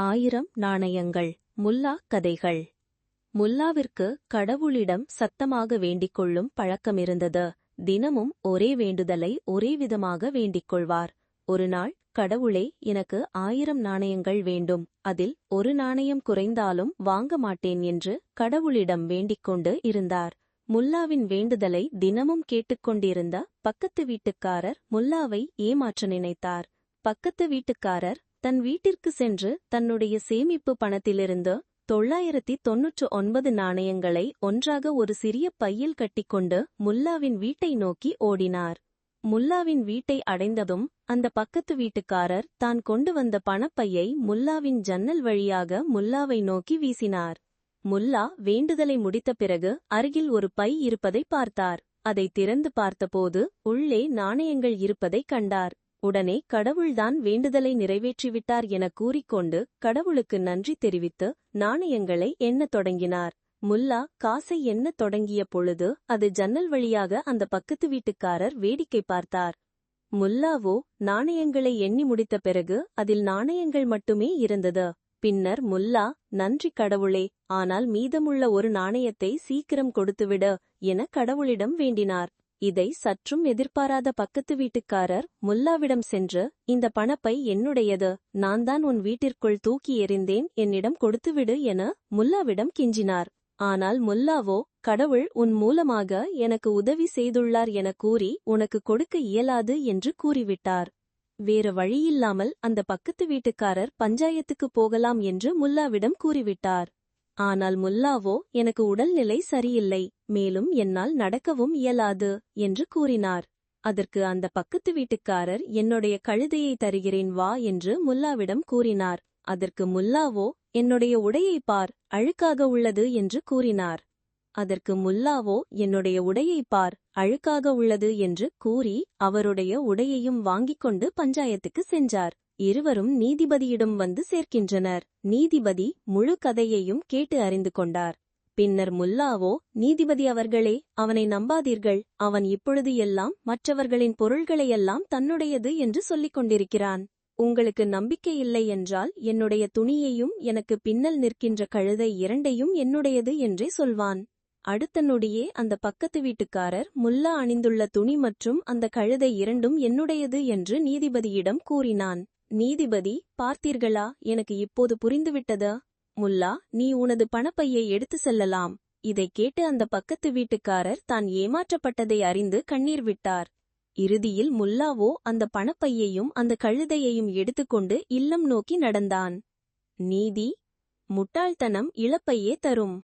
ஆயிரம் நாணயங்கள் முல்லா கதைகள். முல்லாவிற்கு கடவுளிடம் சத்தமாக வேண்டிக் கொள்ளும் பழக்கமிருந்தது. தினமும் ஒரே வேண்டுதலை ஒரே விதமாக வேண்டிக் கொள்வார். ஒரு நாள் கடவுளே எனக்கு ஆயிரம் நாணயங்கள் வேண்டும். அதில் ஒரு நாணயம் குறைந்தாலும் வாங்க மாட்டேன் என்று கடவுளிடம் வேண்டிக் கொண்டு இருந்தார். முல்லாவின் வேண்டுதலை தினமும் கேட்டுக்கொண்டிருந்த பக்கத்து வீட்டுக்காரர் முல்லாவை ஏமாற்ற நினைத்தார். பக்கத்து வீட்டுக்காரர் தன் வீட்டிற்கு சென்று தன்னுடைய சேமிப்பு பணத்திலிருந்து தொள்ளாயிரத்தி தொன்னூற்று ஒன்பது நாணயங்களை ஒன்றாக ஒரு சிறிய பையில் கட்டிக்கொண்டு முல்லாவின் வீட்டை நோக்கி ஓடினார். முல்லாவின் வீட்டை அடைந்ததும் அந்த பக்கத்து வீட்டுக்காரர் தான் கொண்டு வந்த பணப்பையை முல்லாவின் ஜன்னல் வழியாக முல்லாவை நோக்கி வீசினார். முல்லா வேண்டுதலை முடித்த பிறகு அருகில் ஒரு பை இருப்பதை பார்த்தார். அதை திறந்து பார்த்தபோது உள்ளே நாணயங்கள் இருப்பதைக் கண்டார். உடனே கடவுள்தான் வேண்டுதலை நிறைவேற்றிவிட்டார் என கூறிக்கொண்டு கடவுளுக்கு நன்றி தெரிவித்து நாணயங்களை எண்ணத் தொடங்கினார். முல்லா காசை எண்ணத் தொடங்கிய பொழுது அது ஜன்னல் வழியாக அந்த பக்கத்து வீட்டுக்காரர் வேடிக்கை பார்த்தார். முல்லாவோ நாணயங்களை எண்ணி முடித்த பிறகு அதில் நாணயங்கள் மட்டுமே இருந்தது. பின்னர் முல்லா நன்றி கடவுளே ஆனால் மீதமுள்ள ஒரு நாணயத்தை சீக்கிரம் கொடுத்துவிடு என கடவுளிடம் வேண்டினார். இதை சற்றும் எதிர்பாராத பக்கத்து வீட்டுக்காரர் முல்லாவிடம் சென்று இந்த பணப்பை என்னுடையது? நான் தான் உன் வீட்டிற்குள் தூக்கி எறிந்தேன் என்னிடம் கொடுத்துவிடு என முல்லாவிடம் கிஞ்சினார். ஆனால் முல்லாவோ கடவுள் உன் மூலமாக எனக்கு உதவி செய்துள்ளார் என கூறி உனக்கு கொடுக்க இயலாது என்று கூறிவிட்டார். வேறு வழியில்லாமல் அந்த பக்கத்து வீட்டுக்காரர் பஞ்சாயத்துக்கு போகலாம் என்று முல்லாவிடம் கூறிவிட்டார். ஆனால் முல்லாவோ எனக்கு உடல்நிலை சரியில்லை மேலும் என்னால் நடக்கவும் இயலாது என்று கூறினார். அதற்கு அந்த பக்கத்து வீட்டுக்காரர் என்னுடைய கழுதையை தருகிறேன் வா என்று முல்லாவிடம் கூறினார். அதற்கு முல்லாவோ என்னுடைய உடையை பார் அழுக்காக உள்ளது என்று கூறினார். அதற்கு முல்லாவோ என்னுடைய உடையை பார் அழுக்காக உள்ளது என்று கூறி அவருடைய உடையையும் வாங்கிக் கொண்டு பஞ்சாயத்துக்கு சென்றார். இருவரும் நீதிபதியிடம் வந்து சேர்க்கின்றனர். நீதிபதி முழு கதையையும் கேட்டு அறிந்து கொண்டார். பின்னர் முல்லாவோ நீதிபதி அவர்களே அவனை நம்பாதீர்கள். அவன் இப்பொழுது எல்லாம் மற்றவர்களின் பொருள்களையெல்லாம் தன்னுடையது என்று சொல்லிக் கொண்டிருக்கிறான். உங்களுக்கு நம்பிக்கை இல்லை என்றால் என்னுடைய துணியையும் எனக்கு பின்னல் நிற்கின்ற கழுதை இரண்டையும் என்னுடையது என்றே சொல்வான். அடுத்த நொடியே அந்த பக்கத்து வீட்டுக்காரர் முல்லா அணிந்துள்ள துணி மற்றும் அந்த கழுதை இரண்டும் என்னுடையது என்று நீதிபதியிடம் கூறினான். நீதிபதி பார்த்தீர்களா? எனக்கு இப்போது புரிந்துவிட்டது. முல்லா நீ உனது பணப்பையை எடுத்து செல்லலாம். இதை கேட்டு அந்த பக்கத்து வீட்டுக்காரர் தான் ஏமாற்றப்பட்டதை அறிந்து கண்ணீர் விட்டார். இறுதியில் முல்லாவோ அந்த பணப்பையையும் அந்த கழுதையையும் எடுத்துக்கொண்டு இல்லம் நோக்கி நடந்தான். நீதி முட்டாள்தனம் இழப்பையே தரும்.